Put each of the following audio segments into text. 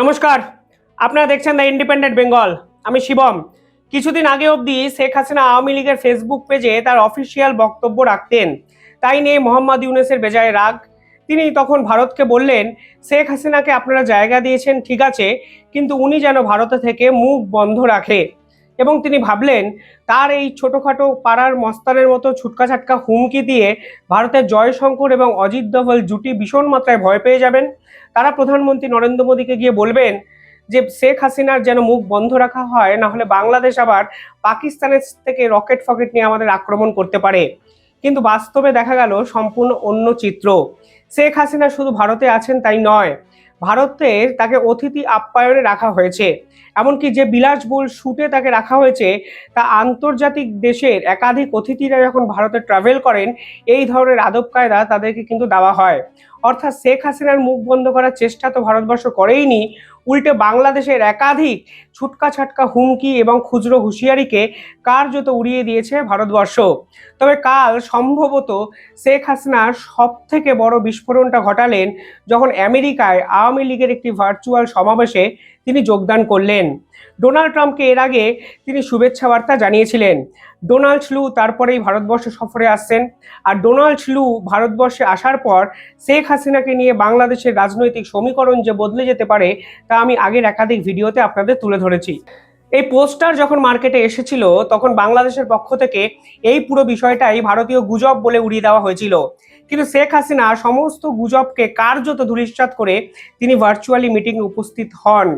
নমস্কার, আপনারা দেখছেন দ্য ইন্ডিপেন্ডেন্ট বেঙ্গল আমি শিবম। কিছুদিন আগে অবধি শেখ হাসিনা আওয়ামী লীগের ফেসবুক পেজে তার অফিসিয়াল বক্তব্য রাখতেন। তাই নিয়ে মোহাম্মদ ইউনেসের বেজায় রাগ। তিনি তখন ভারতকে বললেন, শেখ হাসিনাকে আপনারা জায়গা দিয়েছেন, ঠিক আছে, কিন্তু উনি যেন ভারতে থেকে মুখ বন্ধ রাখে। এবং তিনি ভাবলেন, তার এই ছোটোখাটো পাড়ার মস্তানের মতো ছুটকা ছাটকা হুমকি দিয়ে ভারতের জয়শঙ্কর এবং অজিত দোভাল জুটি ভীষণ মাত্রায় ভয় পেয়ে যাবেন। তারা প্রধানমন্ত্রী নরেন্দ্র মোদীকে গিয়ে বলবেন যে, শেখ হাসিনার যেন মুখ বন্ধ রাখা হয়, না হলে বাংলাদেশ আবার পাকিস্তানের থেকে রকেট ফকেট নিয়ে আমাদের আক্রমণ করতে পারে। কিন্তু বাস্তবে দেখা গেল, সম্পূর্ণ অন্য চিত্র। শেখ হাসিনা শুধু ভারতে আছেন তাই নয় ভারতের তাকে অতিথি আপ্যায়নে রাখা হয়েছে। এমনকি যে বিলাসবহুল শুটে তাকে রাখা হয়েছে, তা আন্তর্জাতিক দেশের একাধিক অতিথিরা যখন ভারতে ট্রাভেল করেন, এই ধরনের আদব কায়দা তাদেরকে কিন্তু দেওয়া হয়। অর্থাৎ শেখ হাসিনার মুখ বন্ধ করার চেষ্টা তো ভারতবর্ষ করেইনি, উল্টে বাংলাদেশের একাধিক ছুটকা ছাটকা হুমকি এবং খুচরো হুঁশিয়ারিকে কার্যত উড়িয়ে দিয়েছে ভারতবর্ষ। তবে কাল সম্ভবত শেখ হাসিনা সব থেকে বড় বিস্ফোরণটা ঘটালেন যখন আমেরিকায় আওয়ামী লীগের একটি ভার্চুয়াল সমাবেশে তিনি যোগদান করলেন। ডোনাল্ড ট্রাম্পকে এর আগে তিনি শুভেচ্ছা বার্তা জানিয়েছিলেন। ডোনাল্ড লু তারপরেই ভারতবর্ষ সফরে আসছেন আর ডোনাল্ড লু ভারতবর্ষে আসার পর শেখ হাসিনাকে নিয়ে বাংলাদেশের রাজনৈতিক সমীকরণ যে বদলে যেতে পারে তা আমি আগের একাধিক ভিডিওতে আপনাদের তুলে ধরেছি। এই পোস্টার যখন মার্কেটে এসেছিল তখন বাংলাদেশের পক্ষ থেকে এই পুরো বিষয়টাই ভারতীয় গুজব বলে উড়িয়ে দেওয়া হয়েছিল। কিন্তু শেখ হাসিনা সমস্ত গুজবকে কার্যত ধূলিসাৎ করে তিনি ভার্চুয়ালি মিটিংয়ে উপস্থিত হন।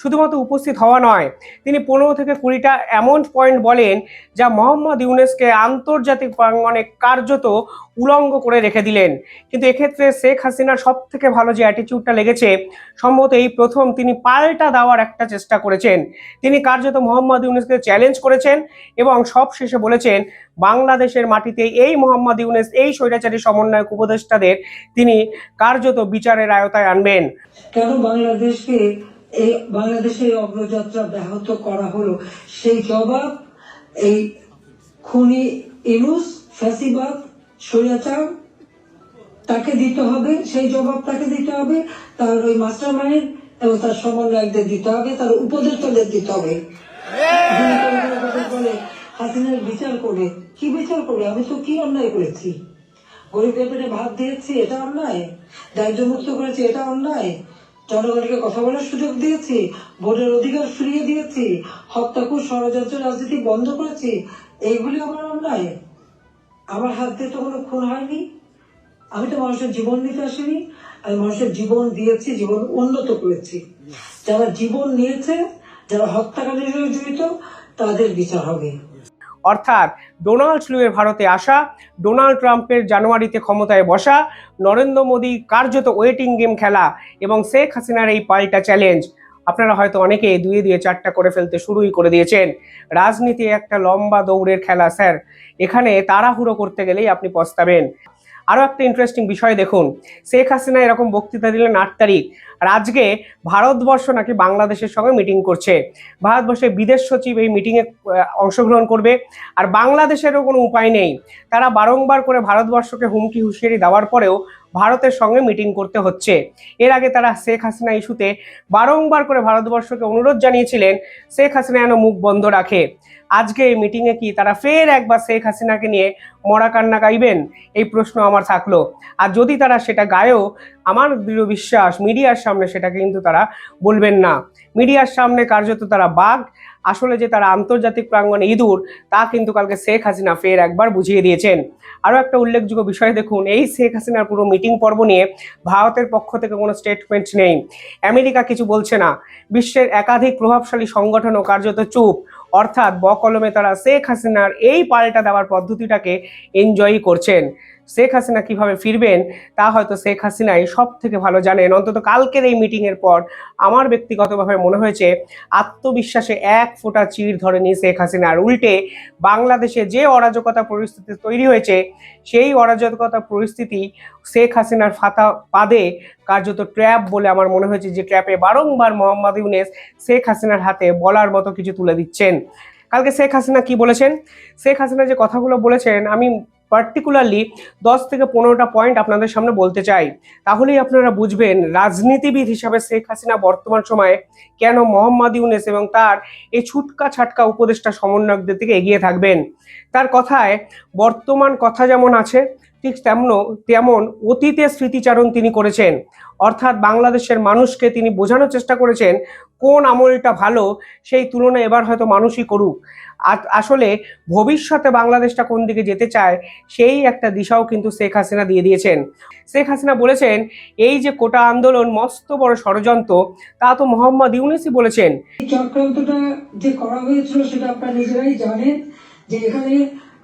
শুধুমাত্র উপস্থিত হওয়া নয়, তিনি পনেরো থেকে কুড়িটা এমন পয়েন্ট বলেন যা মোহাম্মদ ইউনেসকে আন্তর্জাতিক প্রাঙ্গনে কার্যত উলঙ্গ করে রেখে দিলেন। কিন্তু এক্ষেত্রে শেখ হাসিনার সব থেকে ভালো যে অ্যাটিটিউডটা লেগেছে, সম্ভবত এই প্রথম তিনি পাল্টা দেওয়ার একটা চেষ্টা করেছেন। তিনি কার্যত মোহাম্মদ ইউনেসকে চ্যালেঞ্জ করেছেন এবং সব শেষে বলেছেন, বাংলাদেশের মাটিতে এই মোহাম্মদ ইউনেস, এই স্বৈরাচারী সমন্বয়ক উপদেষ্টাদের তিনি কার্যত বিচারের আয়তায় আনবেন। কেন বাংলাদেশকে এই বাংলাদেশের অগ্রযাত্রা ব্যাহত করা হলো। সেই জবাব এই খুনি ইনুস ফ্যাসিবাদ স্বৈরাচার তাকে দিতে হবে, সেই জবাব তাকে দিতে হবে, তার ওই মাস্টার মাইন্ড এবং তার সমন্বয়কদের দিতে হবে, তার উপদেষ্টাদের দিতে হবে। হাসিনার বিচার করে, কি বিচার করে? আমি তো কি অন্যায় করেছি? গরিবের পেটে ভাত দিয়েছি, এটা অন্যায়? দারিদ্র মুক্ত করেছি, এটা অন্যায়? জনগণকে কথা বলার সুযোগ দিয়েছি, ভোটের অধিকার ফিরিয়ে দিয়েছি হত্যাকুর ষড়যন্ত্র রাজনীতি বন্ধ করেছি, এইগুলি আমার অন্যায়। আমার হাত দিয়ে তো কোনো খুন হয়নি। আমি তো মানুষের জীবন নিতে আসিনি। আমি মানুষের জীবন দিয়েছি, জীবন উন্নত করেছি। যারা জীবন নিয়েছে, যারা হত্যাকাণ্ডের জড়িত, তাদের বিচার হবে। অর্থাৎ ডোনাল্ড লুয়ের ভারতে আসা, ডোনাল্ড ট্রাম্পের জানুয়ারিতে ক্ষমতায় বসা, নরেন্দ্র মোদী কার্যত ওয়েটিং গেম খেলা এবং শেখ হাসিনার এই পাল্টা চ্যালেঞ্জ। আপনারা হয়তো অনেকে দুয়ে দুয়ে চারটা করে ফেলতে শুরুই করে দিয়েছেন। রাজনীতি একটা লম্বা দৌড়ের খেলা, স্যার। এখানে তাড়াহুড়ো করতে গেলেই আপনি পস্তাবেন। আরও একটা ইন্টারেস্টিং বিষয় দেখুন। শেখ হাসিনা এরকম বক্তৃতা দিলেন আট তারিখ। আর আজকে ভারতবর্ষ নাকি বাংলাদেশের সঙ্গে মিটিং করছে। ভারতবর্ষের বিদেশ সচিব এই মিটিংয়ে অংশগ্রহণ করবে। আর বাংলাদেশেরও কোনো উপায় নেই। তারা বারংবার করে ভারতবর্ষকে হুমকি হুঁশিয়ারি দেওয়ার পরেও ভারতের সঙ্গে মিটিং করতে হচ্ছে। এর আগে তারা শেখ হাসিনা ইস্যুতে বারংবার করে ভারতবর্ষকে অনুরোধ জানিয়েছিলেন, শেখ হাসিনা যেন মুখ বন্ধ রাখে। আজকে এই মিটিংয়ে কি তারা ফের একবার শেখ হাসিনাকে নিয়ে মরা কান্না গাইবেন? এই প্রশ্ন আমার থাকল। আর যদি তারা সেটা গায়েও, আমার দৃঢ় বিশ্বাস, মিডিয়ার সামনে সেটাকে কিন্তু তারা বলবেন না। মিডিয়ার সামনে কার্যত তারা বাঘ। আসলে যে তারা আন্তর্জাতিক প্রাঙ্গণে ইঁদুর, তা কিন্তু কালকে শেখ হাসিনা ফের একবার বুঝিয়ে দিয়েছেন। আরও একটা উল্লেখযোগ্য বিষয় দেখুন, এই শেখ হাসিনার পুরো মিটিং পর্ব নিয়ে ভারতের পক্ষ থেকে কোনো স্টেটমেন্ট নেই। আমেরিকা কিছু বলছে না। বিশ্বের একাধিক প্রভাবশালী সংগঠনও কার্যত চুপ। অর্থাৎ বকলমে তারা শেখ হাসিনার এই পাল্টা দেওয়ার পদ্ধতিটাকে এনজয়ই করছেন। শেখ হাসিনা কীভাবে ফিরবেন, তা হয়তো শেখ হাসিনাই সব থেকে ভালো জানেন। অন্তত কালকের এই মিটিংয়ের পর আমার ব্যক্তিগতভাবে মনে হয়েছে, আত্মবিশ্বাসে এক ফোঁটা চির ধরেনি শেখ হাসিনার। উল্টে বাংলাদেশে যে অরাজকতা পরিস্থিতি তৈরি হয়েছে, সেই অরাজকতা পরিস্থিতি শেখ হাসিনার ফাতা পাদে কার্যত ট্র্যাপ বলে আমার মনে হয়েছে, যে ট্র্যাপে বারংবার মোহাম্মদ ইউনেস শেখ হাসিনার হাতে বলার মতো কিছু তুলে দিচ্ছেন। কালকে শেখ হাসিনা কি বলেছেন? শেখ হাসিনা যে কথাগুলো বলেছেন, আমি পার্টিকুলারলি দশ থেকে পনেরোটা পয়েন্ট আপনাদের সামনে বলতে চাই। তাহলেই আপনারা বুঝবেন রাজনীতিবিদ হিসাবে শেখ হাসিনা বর্তমান সময়ে কেন মোহাম্মদ ইউনেস এবং তার এই ছুটকা ছাটকা উপদেষ্টা সমন্বয়কদের থেকে এগিয়ে থাকবেন। তার কথায় বর্তমান কথা যেমন আছে ঠিক তেমন তেমন অতীতের স্মৃতিচারণ তিনি করেছেন। অর্থাৎ বাংলাদেশের মানুষকে তিনি বোঝানোর চেষ্টা করেছেন কোন আমলটা ভালো, সেই তুলনা এবার হয়তো মানুষই করুক। আসলে ভবিষ্যতে বাংলাদেশটা কোন দিকে যেতে চায়, সেই একটা দিশাও কিন্তু শেখ হাসিনা দিয়ে দিয়েছেন। শেখ হাসিনা বলেছেন, এই যে কোটা আন্দোলন মস্ত বড় ষড়যন্ত্র, তা তো মোহাম্মদ ইউনিসই বলেছেন। চক্রান্তটা যে করা হয়েছিল সেটা আপনারা নিজেরাই জানেন যে এখানে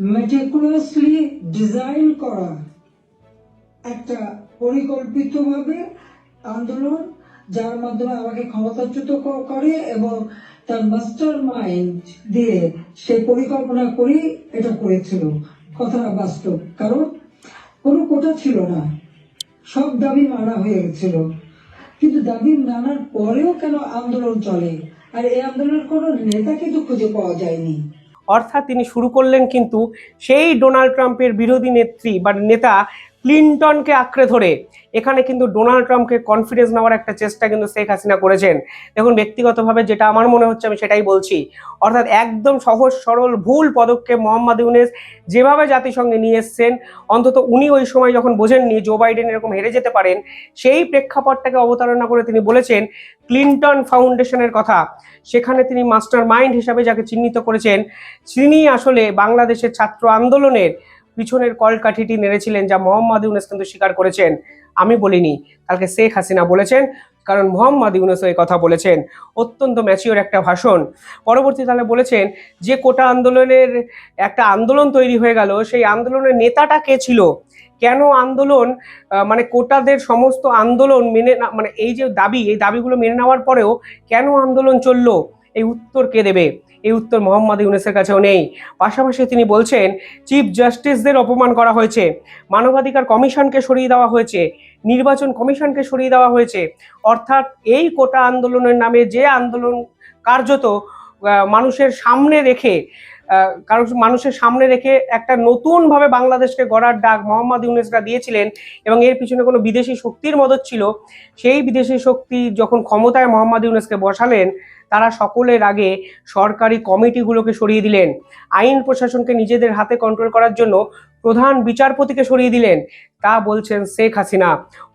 মেটিকুলাসলি ডিজাইন করা। একটা পরিকল্পিতভাবে আন্দোলন, যার মাধ্যমে আমাকে ক্ষমতাচ্যুত করে এবং তার মাস্টার মাইন্ড দিয়ে সে পরিকল্পনা করে, এটা করেছিল। কথাটা বাস্তব, কারণ কোনো কোটা ছিল না। সব দাবি মানা হয়ে গেছিল। কিন্তু দাবি মানার পরেও কেন আন্দোলন চলে? আর এই আন্দোলনের কোনো নেতা কিন্তু খুঁজে পাওয়া যায়নি। অর্থাৎ তিনি শুরু করলেন কিন্তু সেই ডোনাল্ড ট্রাম্পের বিরোধী নেত্রী বা নেতা ক্লিনটনকে আঁকড়ে ধরে। এখানে কিন্তু ডোনাল্ড ট্রাম্পকে কনফিডেন্স নেওয়ার একটা চেষ্টা কিন্তু শেখ হাসিনা করেছেন। দেখুন, ব্যক্তিগতভাবে যেটা আমার মনে হচ্ছে, আমি সেটাই বলছি। অর্থাৎ একদম সহজ, সরল, ভুল পদক্ষেপ মোহাম্মদ ইউনেস যেভাবে জাতিসংঘে নিয়ে এসছেন, অন্তত উনি ওই সময় যখন বোঝেননি জো বাইডেন এরকম হেরে যেতে পারেন, সেই প্রেক্ষাপটটাকে অবতারণা করে তিনি বলেছেন ক্লিনটন ফাউন্ডেশনের কথা। সেখানে তিনি মাস্টার মাইন্ড হিসাবে যাকে চিহ্নিত করেছেন, তিনি আসলে বাংলাদেশের ছাত্র আন্দোলনের পিছনের কলকাঠিটি নেড়েছিলেন যা মোহাম্মদ ইউনেস কিন্তু স্বীকার করেছেন। আমি বলিনি, কালকে শেখ হাসিনা বলেছেন, কারণ মোহাম্মদ ইউনেসও এই কথা বলেছেন। অত্যন্ত ম্যাচিওর একটা ভাষণ। পরবর্তী তাহলে বলেছেন, যে কোটা আন্দোলনের একটা আন্দোলন তৈরি হয়ে গেল, সেই আন্দোলনের নেতাটা কে ছিল? কেন আন্দোলন মানে কোটাদের সমস্ত আন্দোলন মেনে মানে এই যে দাবি, এই দাবিগুলো মেনে নেওয়ার পরেও কেন আন্দোলন চলল? এই উত্তর কে দেবে? এই উত্তর মোহাম্মদ ইউনেসের কাছেও নেই। পাশাপাশি তিনি বলছেন চিফ জাস্টিসদের অপমান করা হয়েছে। মানবাধিকার কমিশনকে সরিয়ে দেওয়া হয়েছে। নির্বাচন কমিশনকে সরিয়ে দেওয়া হয়েছে। অর্থাৎ এই কোটা আন্দোলনের নামে যে আন্দোলন কার্যত মানুষের সামনে রেখে কারণ মানুষের সামনে রেখে একটা নতুনভাবে বাংলাদেশকে গড়ার ডাক মোহাম্মদ ইউনেসরা দিয়েছিলেন এবং এর পিছনে কোনো বিদেশি শক্তির মদত ছিল, সেই বিদেশি শক্তি যখন ক্ষমতায় মোহাম্মদ ইউনেসকে বসালেন, তারা সকলের আগে সরকারি কমিটিগুলোকে সরিয়ে দিলেন। আইন প্রশাসনকে নিজেদের হাতে কন্ট্রোল করার জন্য প্রধান বিচারপতিকে সরিয়ে দিলেন। তা বলছেন শেখ হাসিনা।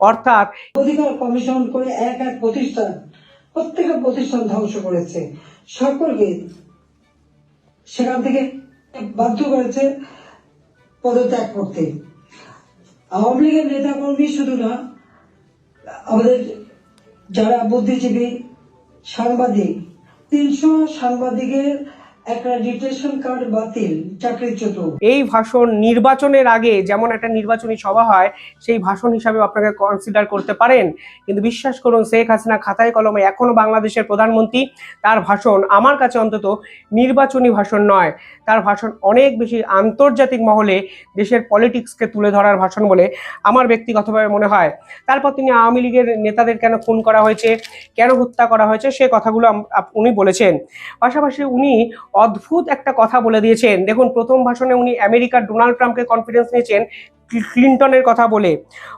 অর্থাৎ অধিকার কমিশন করে এক এক প্রতিষ্ঠান প্রতিষ্ঠান ধ্বংস করেছে। সকলকে সেখান থেকে বাধ্য করেছে পদত্যাগ করতে। আওয়ামী লীগের নেতা কর্মী শুধু না, আমাদের যারা বুদ্ধিজীবী, সাংবাদিক, তিনশো সাংবাদিকের এই ভাষণ নির্বাচনের আগে যেমন একটা নির্বাচনী সভা হয়, সেই ভাষণ হিসাবে আপনাকে কনসিডার করতে পারেন। কিন্তু বিশ্বাস করুন, শেখ হাসিনা খাতায় কলমে এখনও বাংলাদেশের প্রধানমন্ত্রী। তার ভাষণ আমার কাছে অন্তত নির্বাচনী ভাষণ নয়। তার ভাষণ অনেক বেশি আন্তর্জাতিক মহলে দেশের পলিটিক্সকে তুলে ধরার ভাষণ বলে আমার ব্যক্তিগতভাবে মনে হয়। তারপর তিনি আওয়ামী লীগের নেতাদের কেন খুন করা হয়েছে, কেন হত্যা করা হয়েছে, সে কথাগুলো উনি বলেছেন। পাশাপাশি উনি অদ্ভুত একটা কথা বলে দিয়েছেন। দেখুন প্রথম ভাষণে উনি আমেরিকার ডোনাল্ড ট্রাম্পকে কনফিডেন্স নিয়েছেন। ক্লিন্টনের কথা বলে।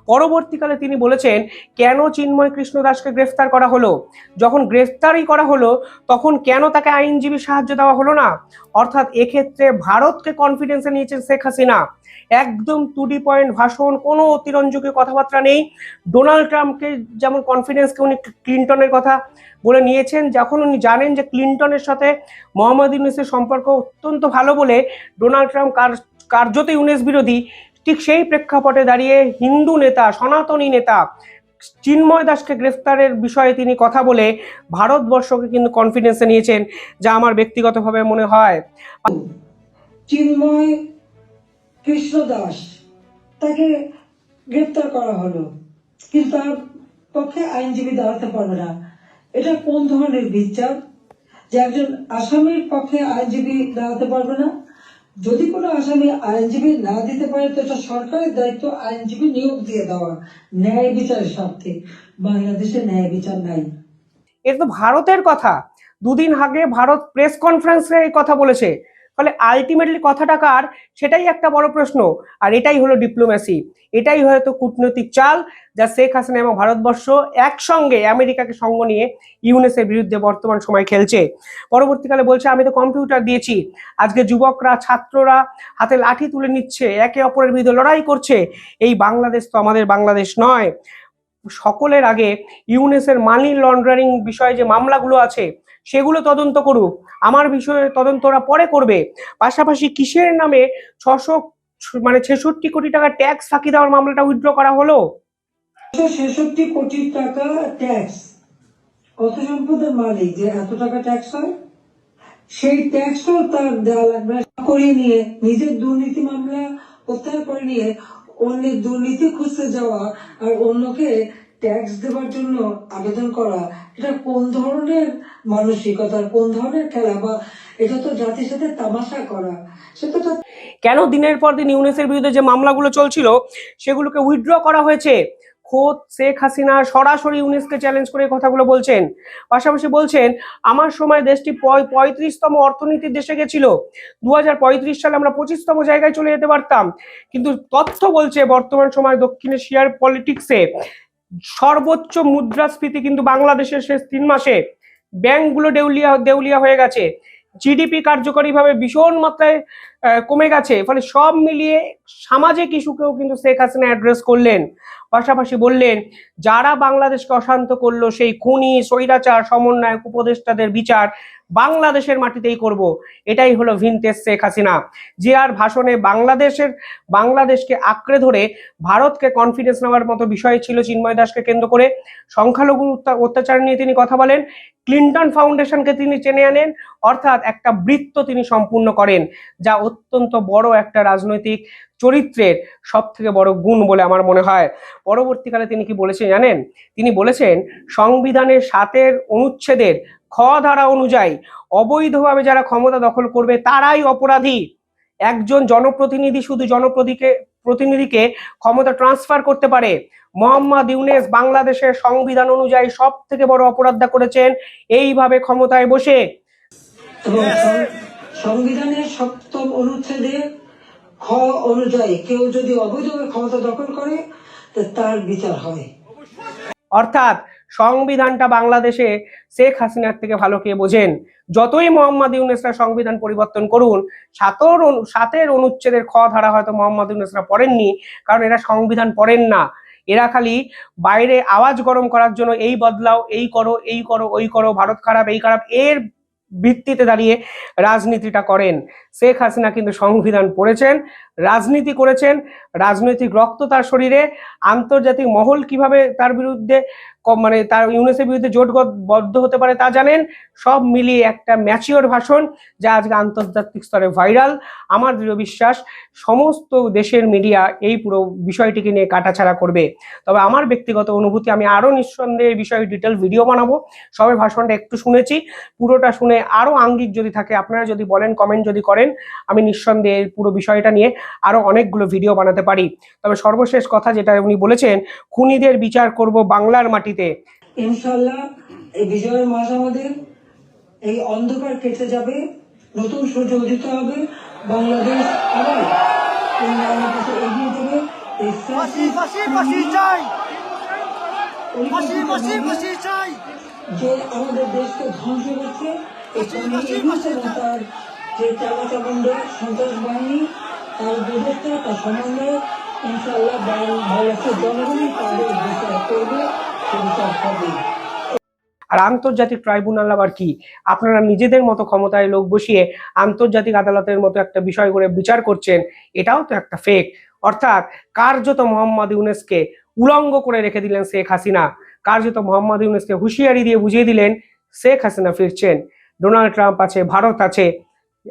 পরবর্তীকালে তিনি বলেছেন, কেন চিন্ময় কৃষ্ণ দাসকে গ্রেফতার করা হলো? যখন গ্রেফতারই করা হলো, তখন কেন তাকে আইনজীবী সাহায্য দেওয়া হলো না? অর্থাৎ এক্ষেত্রে ভারতকে কনফিডেন্সে নিয়েছেন শেখ হাসিনা। একদম টু ডি পয়েন্ট ভাষণ, কোনো অতিরঞ্জকে কথাবার্তা নেই। ডোনাল্ড ট্রাম্পকে যেমন কনফিডেন্সকে উনি ক্লিন্টনের কথা বলে নিয়েছেন, যখন উনি জানেন যে ক্লিন্টনের সাথে মোহাম্মদ ইউনুসের সম্পর্ক অত্যন্ত ভালো বলে, ডোনাল্ড ট্রাম্প কার কার্যত ইউনেস বিরোধী। ঠিক সেই প্রেক্ষাপটে দাঁড়িয়ে হিন্দু নেতা, সনাতনী নেতা চিন্ময় দাসকে গ্রেফতারের বিষয়ে তিনি কথা বলে ভারতবর্ষকে কিন্তু কনফিডেন্সে নিয়েছেন, যা আমার ব্যক্তিগতভাবে মনে হয়। চিন্ময় কৃষ্ণ দাস তাকে গ্রেপ্তার করা হলো, কিন্তু তার পক্ষে আইনজীবী দাঁড়াতে পারবে না। এটা কোন ধরনের বিচার? যে একজন আসামির পক্ষে আইনজীবী দাঁড়াতে পারবে না? যদি কোনো আসামি আইনজীবী না দিতে পারে, তো এটা সরকারের দায়িত্ব, আইনজীবী নিয়োগ দিয়ে দেওয়া। ন্যায় বিচারের স্বার্থে। বাংলাদেশে ন্যায় বিচার নাই। এটা তো ভারতের কথা। দুদিন আগে ভারত প্রেস কনফারেন্সে এই কথা বলেছে। ফলে আলটিমেটলি কথাটা কার? সেটাই একটা বড় প্রশ্ন। আর এটাই হলো ডিপ্লোম্যাসি এটাই হয়তো কূটনৈতিক চাল যা শেখ হাসিনা এবং ভারতবর্ষ একসঙ্গে আমেরিকাকে সঙ্গ নিয়ে ইউনেসের বিরুদ্ধে বর্তমান সময় খেলছে। পরবর্তীকালে বলছে, আমি তো কম্পিউটার দিয়েছি। আজকে যুবকরা, ছাত্ররা হাতে লাঠি তুলে নিচ্ছে। একে অপরের বিরুদ্ধে লড়াই করছে। এই বাংলাদেশ তো আমাদের বাংলাদেশ নয়। সকলের আগে ইউনেসের মানি লন্ডারিং বিষয়ে যে মামলাগুলো আছে সেগুলো তদন্ত করুক। আমার বিষয়ে তদন্ত ওরা পরে করবে। পাশাপাশি কিসের নামে ছশো মানে ছেষট্টি কোটি টাকা ট্যাক্স ফাঁকি দেওয়ার মামলাটা উইথড্র করা হলো? ছেষট্টি কোটি টাকা ট্যাক্স কত সম্পদের মালিক যে এত টাকা ট্যাক্স হয়? সেই ট্যাক্সও তার দেওয়া লাগবে। না। করিয়ে নিয়ে, নিজের দুর্নীতি মামলা প্রত্যাহার করে নিয়ে অন্যের দুর্নীতি খুঁজতে যাওয়া আর অন্যকে ট্যাক্স দেওয়ার জন্য আবেদন করা, এটা কোন ধরনের মানসিকতার, কোন ধরনের খেলা বা এটা তো জাতির সাথে তামাশা করা। সেটা তো কেন দিনের পর দিন ইউনেসের বিরুদ্ধে যে মামলাগুলো চলছিল, সেগুলোকে উইথড্র করা হয়েছে? খোদ শেখ হাসিনা সরাসরি ইউনেসকে চ্যালেঞ্জ করে কথাগুলো বলছেন। পাশাপাশি বলছেন, আমার সময় দেশটি পঁয়ত্রিশতম অর্থনীতির দেশে গেছিল। দু হাজার পঁয়ত্রিশ সালে আমরা পঁচিশতম জায়গায় চলে যেতে পারতাম। কিন্তু তথ্য বলছে বর্তমান সময় দক্ষিণ এশিয়ার পলিটিক্সে সর্বোচ্চ মুদ্রাস্ফীতি কিন্তু বাংলাদেশের শেষ তিন মাসে ব্যাংকগুলো দেউলিয়া দেউলিয়া হয়ে গেছে। জিডিপি কার্যকরীভাবে ভীষণ মাত্রায় কমে গেছে। ফলে সব মিলিয়ে সামাজিক ইস্যুকেও কিন্তু শেখ হাসিনা অ্যাড্রেস করলেন। পাশাপাশি বললেন, যারা বাংলাদেশকে অশান্ত করল, সেই খুনি, স্বৈরাচার, সমন্বয়ক, উপদেষ্টাদের বিচার বাংলাদেশের মাটিতেই করব। এটাই হলো ভিনতেজ শেখ হাসিনা। যে আর ভাষণে বাংলাদেশের, বাংলাদেশকে আঁকড়ে ধরে ভারতকে কনফিডেন্স নেওয়ার মতো বিষয় ছিল চিন্ময় দাসকে কেন্দ্র করে। সংখ্যালঘু অত্যাচার নিয়ে তিনি কথা বলেন। ক্লিন্টন ফাউন্ডেশনকে তিনি চেনে আনেন। অর্থাৎ একটা বৃত্ত তিনি সম্পূর্ণ করেন, যা অত্যন্ত বড় একটা রাজনৈতিক চরিত্রের সব থেকে বড় গুণ বলে আমার মনে হয়। পরবর্তীকালে তিনি কি বলেছেন জানেন? তিনি বলেছেন, সংবিধানের সাতের অনুচ্ছেদের খ ধারা অনুযায়ী অবৈধভাবে যারা ক্ষমতা দখল করবে তারাই অপরাধী। একজন জনপ্রতিনিধি শুধু জনপ্রতিকে, প্রতিনিধিকে ক্ষমতা ট্রান্সফার করতে পারে। মোহাম্মদ ইউনেস বাংলাদেশের সংবিধান অনুযায়ী সব থেকে বড় অপরাধটা করেছেন, এইভাবে ক্ষমতায় বসে। সংবিধানের সপ্তম অনুচ্ছেদে খ অনুযায়ী কেউ যদি অবৈধভাবে ক্ষমতা দখল করে তার বিচার হয়। অর্থাৎ সংবিধানটা বাংলাদেশে শেখ হাসিনার থেকে ভালো কে বোঝেন? যতই মোহাম্মদ ইউনেসরা সংবিধান পরিবর্তন করুন, সাতর সাতের অনুচ্ছেদের খ ধারা হয়তো মোহাম্মদ ইউনেসরা পড়েননি, কারণ এরা সংবিধান পড়েন না। এরা খালি বাইরে আওয়াজ গরম করার জন্য এই বদলাও, এই করো এই করো, ওই করো, ভারত খারাপ, এই খারাপ, এর ভিত্তিতে দাঁড়িয়ে রাজনীতিটা করেন। শেখ হাসিনা কিন্তু সংবিধান পড়েছেন, রাজনীতি করেছেন, রাজনৈতিক রক্ত তার শরীরে, আন্তর্জাতিক মহল কীভাবে তার বিরুদ্ধে মানে তার ইউনেসের বিরুদ্ধে জোটবদ্ধ হতে পারে তা জানেন? সব মিলিয়ে একটা ম্যাচিওর ভাষণ যা আজকে আন্তর্জাতিক স্তরে ভাইরাল। আমার দৃঢ় বিশ্বাস, সমস্ত দেশের মিডিয়া এই পুরো বিষয়টিকে নিয়ে কাটাছাড়া করবে। তবে আমার ব্যক্তিগত অনুভূতি, আমি আরও নিঃসন্দেহে এই বিষয়ে ডিটেল ভিডিও বানাবো। সবে ভাষণটা একটু শুনেছি, পুরোটা শুনে আরও আঙ্গিক যদি থাকে, আপনারা যদি বলেন, কমেন্ট যদি করেন আমি নিঃসন্দেহে পুরো বিষয়টা নিয়ে আরও অনেকগুলো ভিডিও বানাতে পারি। তবে সর্বশেষ কথা যেটা উনি বলেছেন খুনিদের বিচার করব বাংলার মাটিতে। ইনশাল্লাহ এই বিজয়ের মাস আমাদের এই অন্ধকার কেটে যাবে নতুন সূর্য উদিত হবে বাংলাদেশ আবার এগিয়ে যাবে যে আমাদের দেশকে ধ্বংস করছে তার যে চালাচামুন্ড সন্ত্রাস বাহিনী, তার উপদেষ্টা তার বাংলাদেশের জনগণই তাদের বিচার করবে বিচার হবে। আর আন্তর্জাতিক ট্রাইব্যুনাল আবার কি? আপনারা নিজেদের মতো ক্ষমতায় লোক বসিয়ে আন্তর্জাতিক আদালতের মতো একটা বিষয় করে বিচার করছেন, এটাও তো একটা ফেক অর্থাৎ কার্যত মোহাম্মদ ইউনেসকে উলঙ্গ করে রেখে দিলেন শেখ হাসিনা। কার্যত মোহাম্মদ ইউনেসকে হুঁশিয়ারি দিয়ে বুঝিয়ে দিলেন, শেখ হাসিনা ফিরছেন। ডোনাল্ড ট্রাম্প আছে, ভারত আছে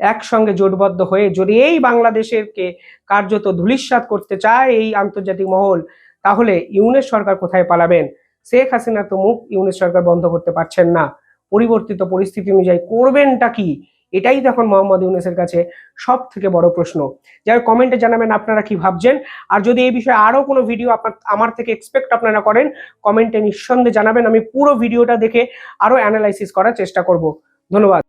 একসঙ্গে জোটবদ্ধ হয়ে যদি এই বাংলাদেশেরকে কার্যত ধূলিসাৎ করতে চায় এই আন্তর্জাতিক মহল, তাহলে ইউনেস সরকার কোথায় পালাবেন? শেখ হাসিনা তো মুখ ইউনেস সরকার বন্ধ করতে পারছেন না। পরিবর্তিত পরিস্থিতি অনুযায়ী করবেনটা কি? এটাই তখন মোহাম্মদ ইউনেসের কাছে সব থেকে বড় প্রশ্ন। যাই কমেন্টে জানাবেন আপনারা কি ভাবছেন। আর যদি এই বিষয়ে আরও কোনো ভিডিও আপনার, আমার থেকে এক্সপেক্ট আপনারা করেন, কমেন্টে নিঃসন্দেহে জানাবেন। আমি পুরো ভিডিওটা দেখে আরও অ্যানালাইসিস করার চেষ্টা করব। ধন্যবাদ।